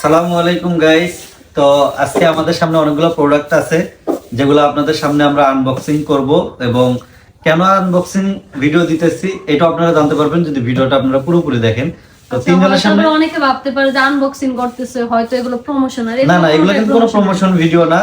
সালামু আলাইকুম গাইস তো আজকে আমাদের সামনে অনেকগুলো প্রোডাক্ট আছে, যেগুলো আপনাদের সামনে আমরা আনবক্সিং করব এবং কেন আনবক্সিং ভিডিও দিতেছি এটা আপনারা জানতে পারবেন যদি ভিডিওটা আপনারা পুরোপুরি দেখেন। তো তিনজনের সামনে অনেকে ভাবতে পারে যে আনবক্সিং করতেছে হয়তো এগুলো প্রমোশন না না এগুলো কিন্তু কোনো প্রমোশন ভিডিও না।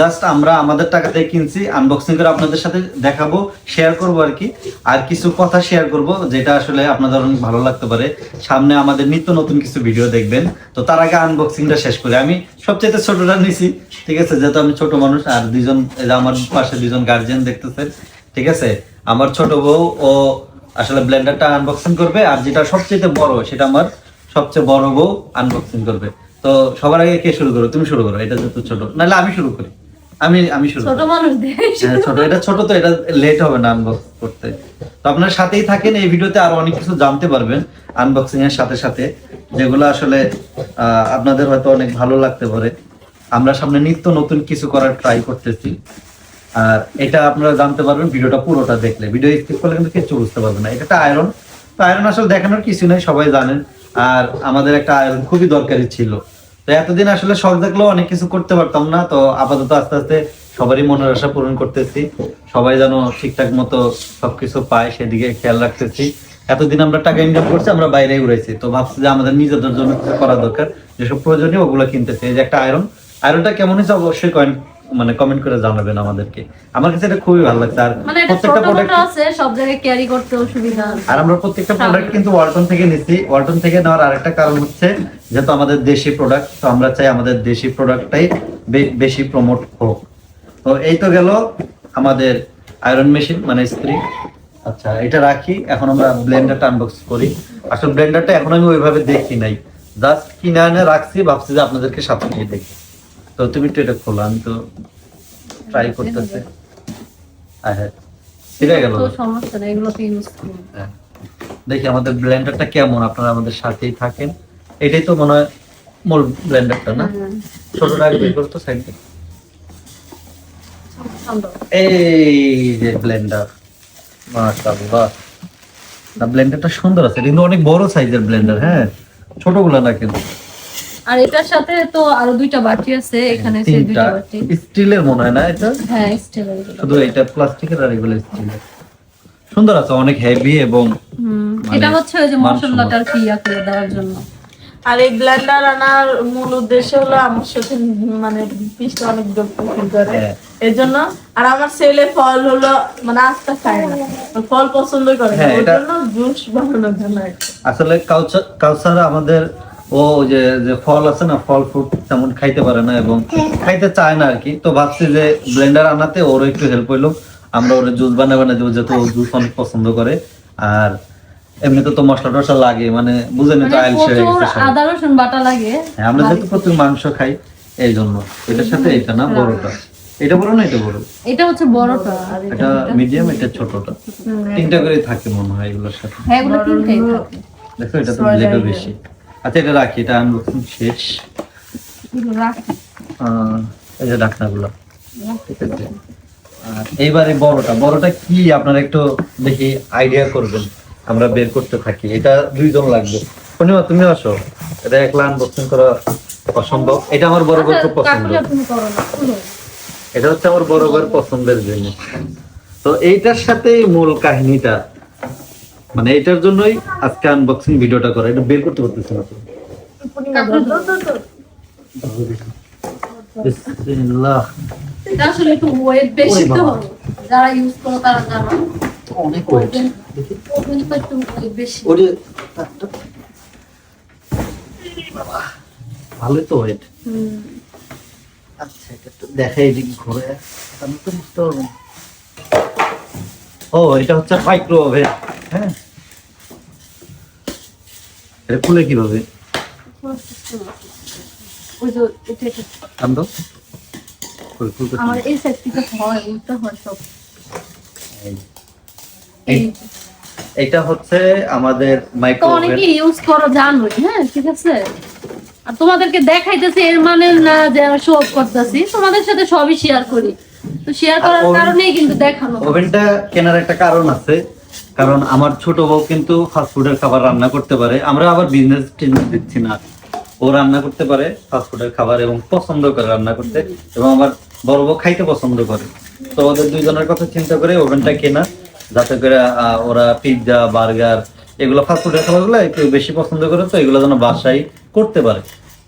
জাস্ট আমরা আমাদের টাকা কিনছি আনবক্সিং করে আপনাদের সাথে দেখাবো শেয়ার করব আর কি। আর কিছু কথা শেয়ার করব যেটা আসলে আপনাদের অনেক ভালো লাগতে পারে। সামনে আমাদের নিত্য নতুন কিছু ভিডিও দেখবেন। তো তার আগে আনবক্সিংটা শেষ করি। আমি সবচেয়ে ছোটটা নিছি ঠিক আছে? যেহেতু আমি ছোট মানুষ আর দুজন আমার পাশে দুজন গার্জিয়ান দেখতেছেন ঠিক আছে? আমার ছোট বউ ও আসলে ব্লেন্ডারটা আনবক্সিং করবে আর যেটা সবচেয়ে বড় সেটা আমার সবচেয়ে বড় বউ আনবক্সিং করবে। তো সবার আগে কে শুরু করো? তুমি শুরু করো এটা যেহেতু ছোট। নাহলে আমি শুরু করি। আমি আমি শুরু ছোট মানুষ হ্যাঁ, ছোট এটা ছোট তো এটা লেট হবে না আনবক্স করতে। তো আপনার সাথেই থাকেন এই ভিডিওতে আরও অনেক কিছু জানতে পারবেন আনবক্সিং এর সাথে সাথে যেগুলো আসলে আহ, আপনাদের হয়তো অনেক ভালো লাগতে পারে। আমরা সামনে নিত্য নতুন কিছু করার ট্রাই করতেছি। আর এটা আপনারা জানতে পারবেন, ভিডিওটা পুরোটা দেখলে। ভিডিও স্কিপ করলে কিন্তু কিছু বুঝতে পারবেন না। এটা একটা আয়রন তো আয়রন আসলে দেখানোর কিছু নেই, সবাই জানেন। আর আমাদের একটা আয়রন খুবই দরকারি ছিল। তো এতদিন আসলে শখ দেখলেও অনেক কিছু করতে পারতাম না। তো আপাতত আস্তে আস্তে সবারই মনের আশা পূরণ করতেছি। সবাই যেন ঠিকঠাক মতো সবকিছু পায়, সেদিকে খেয়াল রাখতেছি। এতদিন আমরা টাকা ইনকাম করছি, আমরা বাইরে উড়াইছি। তো ভাবছি যে আমাদের নিজেদের জন্য করা দরকার। যেসব প্রয়োজনীয় ওগুলো কিনতেছি। এই যে একটা আয়রন আয়রনটা কেমন হয়েছে? অবশ্যই কয়েন মানে কমেন্ট করে জানাবেন আমাদেরকে। আমার কাছে এটা খুবই ভালো লাগছে। আর মানে প্রত্যেকটা প্রোডাক্ট আছে সব জায়গায় ক্যারি করতে অসুবিধা আর আমরা প্রত্যেকটা প্রোডাক্ট কিন্তু ওয়ালটন থেকে নিচ্ছি ওয়ালটন থেকে নেওয়ার আরেকটা কারণ হচ্ছে যেহেতু আমাদের দেশি প্রোডাক্ট তো আমরা চাই আমাদের দেশি প্রোডাক্টটাই বেশি প্রমোট হোক। তো এই তো গেল আমাদের আয়রন মেশিন মানে স্ত্রী আচ্ছা এটা রাখি। এখন আমরা ব্লেন্ডারটা আনবক্স করি। আসলে ব্লেন্ডারটা এখন আমি ওইভাবে দেখি নাই। জাস্ট কিনে এনে রাখছি ভাবছি যে আপনাদেরকে সাথে নিয়ে দেখি। তো তুমি একটু এটা খোলো আমি তো ট্রাই করতেছি। হ্যাঁ ফিরে গেল। তো সমস্যা নেই এগুলো তো ইউজ করুন হ্যাঁ। দেখি আমাদের ব্লেন্ডারটা কেমন আপনারা আমাদের সাথেই থাকেন। এটাই তো মনে হয় মূল ব্লেন্ডারটা না। ছোটটা বের করতো সাইড। এই যে ব্লেন্ডার মাশাআল্লাহ। না ব্লেন্ডারটা সুন্দর আছে কিন্তু অনেক বড় সাইজের ব্লেন্ডার হ্যাঁ? ছোটগুলো না কিন্তু। আর এটার সাথে তো আরও দুইটা বাটি আছে এখানে সেই দুইটা বাটি। স্টিলের মনে হয় না এটা? হ্যাঁ স্টিলের শুধু এটা প্লাস্টিকের আর এগুলো স্টিলের। সুন্দর আছে অনেক হেভি এবং মানে এটা হচ্ছে ওই যে মানসম্মত। মশলাটা আর কি করে দেওয়ার জন্য। আর এই ব্লেন্ডার আনার মূল উদ্দেশ্য হলো আমার সাথে মানে পিসটা অনেক যোগ্য করে হ্যাঁ। এর জন্য আর আমার ছেলে ফল হলো মানে আস্তে খায় না। ফল পছন্দ করে না। হ্যাঁ, এটা- জন্য জুস বানানোর জন্য আসলে কাউসার আমাদের ও যে যে ফল আছে না ফল ফ্রুট তেমন খাইতে পারে না এবং খাইতে চায় না আর কি তো ভাবছি যে ব্লেন্ডার আনাতে ওর একটু হেল্প হইল। আমরা ওর জুস বানাই বানাই দেবো যেহেতু ও জুস অনেক পছন্দ করে। আর এমনিতে তো মশলা টশলা লাগে মানে বুঝেনি তো মানে আইল হয়ে প্রচুর গেছে আদা রসুন বাটা লাগে। হ্যাঁ, আমরা যেহেতু প্রচুর মাংস খাই এই জন্য। এটার সাথে এটা না বড়টা। এটা বড় না এটা বড়? এটা হচ্ছে বড়টা। এটা মিডিয়াম এটা ছোটটা। তিনটা করে থাকে মনে হয় এগুলোর সাথে। হ্যাঁ এগুলো তিনটাই থাকে। দেখো এটা তো লেগে। বেশি। আচ্ছা এটা রাখি এটা আনবক্সিং শেষ। এই যে ডাকনাগুলো ঠিক আছে আর এইবারে বড়টা বড়টা কি? আপনারা একটু দেখি আইডিয়া করবেন। আমরা বের করতে থাকি। এটা দুইজন লাগবে। পূর্ণিমা তুমি আসো। এটা একলা আনবক্সিং করা অসম্ভব। এটা আমার বড় বড় খুব পছন্দ। এটা হচ্ছে আমার বড় বড় পছন্দের জিনিস। তো এইটার সাথে মূল কাহিনীটা। মানে এটার জন্যই আজকে আনবক্সিং ভিডিওটা করা এটা বের করতে পারতেছি না তো। বিসমিল্লাহ। এটা আসলে একটু ওয়েট বেশি ওরে তো। বাবা। যারা ইউজ করো তারা জানো। অনেক ওয়েট ওভেন ওভেন একটু weight বেশি। ওরে ভালোই তো ওয়েট আচ্ছা এটা একটু দেখাই এদিক ঘুরে। আমি তো বুঝতে পারব ও এটা হচ্ছে মাইক্রো ওভেন হ্যাঁ এটা খুলে কীভাবে ওই যে এটা এটা আনন্দ খুলে খুলতে আমার এই সাইড থেকে হয় উল্টা হয় এই। এই এটা হচ্ছে আমাদের অনেকে ইউজ করো জানোই হ্যাঁ ঠিক আছে? আর তোমাদেরকে দেখাইতেছি এর মানে না যে আমি শো অফ করতেছি তোমাদের সাথে সবই শেয়ার করি। তো শেয়ার করার কারণেই কিন্তু দেখানো ওভেনটা কেনার একটা কারণ আছে। কারণ আমার ছোট বউ কিন্তু ফাস্ট ফুডের খাবার রান্না করতে পারে। আমরা আবার বিজনেস টিজনেস দিচ্ছি না। ও রান্না করতে পারে ফাস্টফুডের খাবার এবং পছন্দ করে রান্না করতে এবং আমার বড় বউ খাইতে পছন্দ করে। তো ওদের দুইজনের কথা চিন্তা করে ওভেনটা কেনা, যাতে করে ওরা পিৎজা বার্গার এগুলো ফাস্টফুডের খাবারগুলো একটু বেশি পছন্দ করে তো এগুলো যেন বাসায় করতে পারে।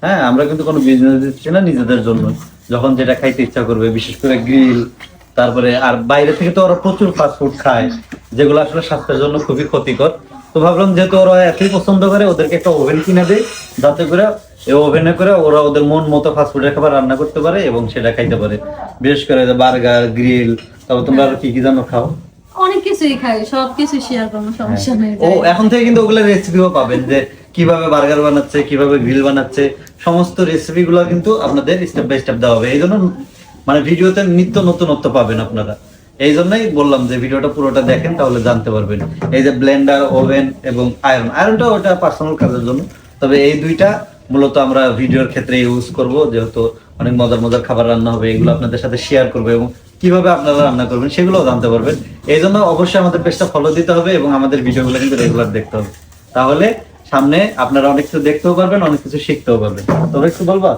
হ্যাঁ আমরা কিন্তু কোনো বিজনেস দিচ্ছি না নিজেদের জন্য। যখন যেটা খাইতে ইচ্ছা করবে, বিশেষ করে গ্রিল তারপরে আর বাইরে থেকে তো ওরা প্রচুর ফাস্টফুড খায় যেগুলো আসলে স্বাস্থ্যের জন্য খুবই ক্ষতিকর। তো ভাবলাম যেহেতু ওরা এতই পছন্দ করে ওদেরকে একটা ওভেন কিনে দেয় যাতে করে এই ওভেনে করে ওরা ওদের মন মতো ফাস্টফুডের খাবার রান্না করতে পারে এবং সেটা খাইতে পারে। বিশেষ করে বার্গার গ্রিল তারপর তোমরা আরও কি কি জানো খাও? অনেক কিছুই খাই সব কিছু শেয়ার করব সমস্যা নেই ও এখন থেকে কিন্তু ওগুলো রেসিপিও পাবেন যে কীভাবে বার্গার বানাচ্ছে কীভাবে গ্রিল বানাচ্ছে সমস্ত রেসিপি গুলো কিন্তু আপনাদের স্টেপ বাই স্টেপ দেওয়া হবে। এই জন্য মানে ভিডিওতে নিত্য নতুনত্ব পাবেন আপনারা। এই জন্যই বললাম যে ভিডিওটা পুরোটা দেখেন, তাহলে জানতে পারবেন। এই যে ব্লেন্ডার, ওভেন এবং আয়রন। আয়রনটা ওটা পার্সোনাল কাজের জন্য। তবে এই দুইটা মূলত আমরা ভিডিওর ক্ষেত্রে ইউজ করব, যেহেতু অনেক মজার মজার খাবার রান্না হবে, এগুলো আপনাদের সাথে শেয়ার করব এবং কীভাবে আপনারা রান্না করবেন সেগুলোও জানতে পারবেন। এই জন্য অবশ্যই আমাদের পেজটা ফলো দিতে হবে এবং আমাদের ভিডিওগুলো কিন্তু রেগুলার দেখতে হবে। তাহলে সামনে আপনারা অনেক কিছু দেখতেও পারবেন, অনেক কিছু শিখতেও পারবেন। তবে একটু বলবা?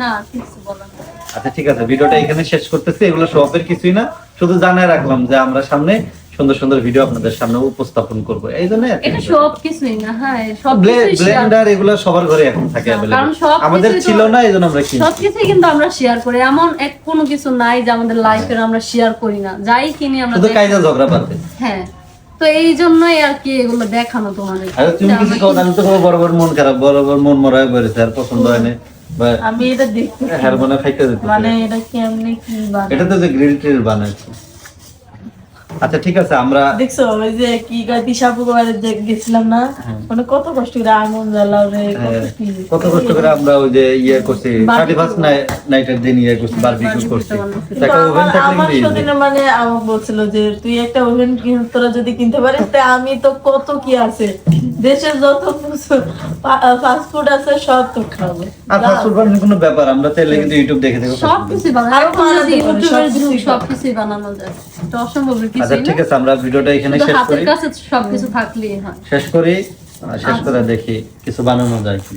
না, কিছু বলার। আচ্ছা ঠিক আছে ভিডিওটা এখানে শেষ করতেছি এগুলো শপের কিছুই না। শুধু জানায় রাখলাম যে আমরা সামনে সুন্দর সুন্দর ভিডিও আপনাদের সামনে উপস্থাপন করব। এই জন্য এটা সব কিছুই না হ্যাঁ সব ব্লেন্ডার এগুলো সবার ঘরে এখন থাকে হ্যাঁ। কারণ সব আমাদের ছিল না এই জন্য আমরা কিনি সবকিছুই কিন্তু আমরা শেয়ার করি। এমন এক কোনো কিছু নাই যে আমাদের লাইফের আমরা শেয়ার করি না। যাই কিনি আমরা শুধু কায়দা ঝগড়া পাতে হ্যাঁ তো এই জন্যই আর কি এগুলো দেখানো তোমাদের। আর তুমি কিছু কও না, তো বড় বড় মন খারাপ বড় বড় মন মরা হয়ে পড়েছে আর পছন্দ হয় না। আমি এটা দেখতে হ্যার খাইতে দিতে মানে এটা কেমনে কি বানায়? এটা তো যে গ্রিল ট্রিল বানাচ্ছে আচ্ছা ঠিক আছে আমরা দেখছ ওই যে কি কয় গেছিলাম না মানে কত কষ্ট করে আগুন হ্যাঁ, কত কষ্ট করে আমরা ওই যে ইয়ে করছি থার্টি ফার্স্ট নাইটের দিন ইয়ে করছি বারবিকিউ করছি। কিন্তু ওভেন আমার থাকলে আমার সদিনে মানে আমাকে বলছিল যে তুই একটা ওভেন কিন তোরা যদি কিনতে পারিস তা আমি তো কত কি আছে? দেশের যত ফাস্ট ফুড আছে সব তো খাব। আর ফাস্ট ফুড বানানোর কোনো ব্যাপার? আমরা তাহলে কিন্তু ইউটিউব দেখে দেখো সব কিছু বানানো সব কিছু বানানো যায় এটা অসম্ভবের আচ্ছা ঠিক আছে আমরা ভিডিওটা এখানে শেষ শেষ হাতের করি। সব সবকিছু থাকলেই হয়। শেষ করি শেষ করে দেখি কিছু বানানো যায় কি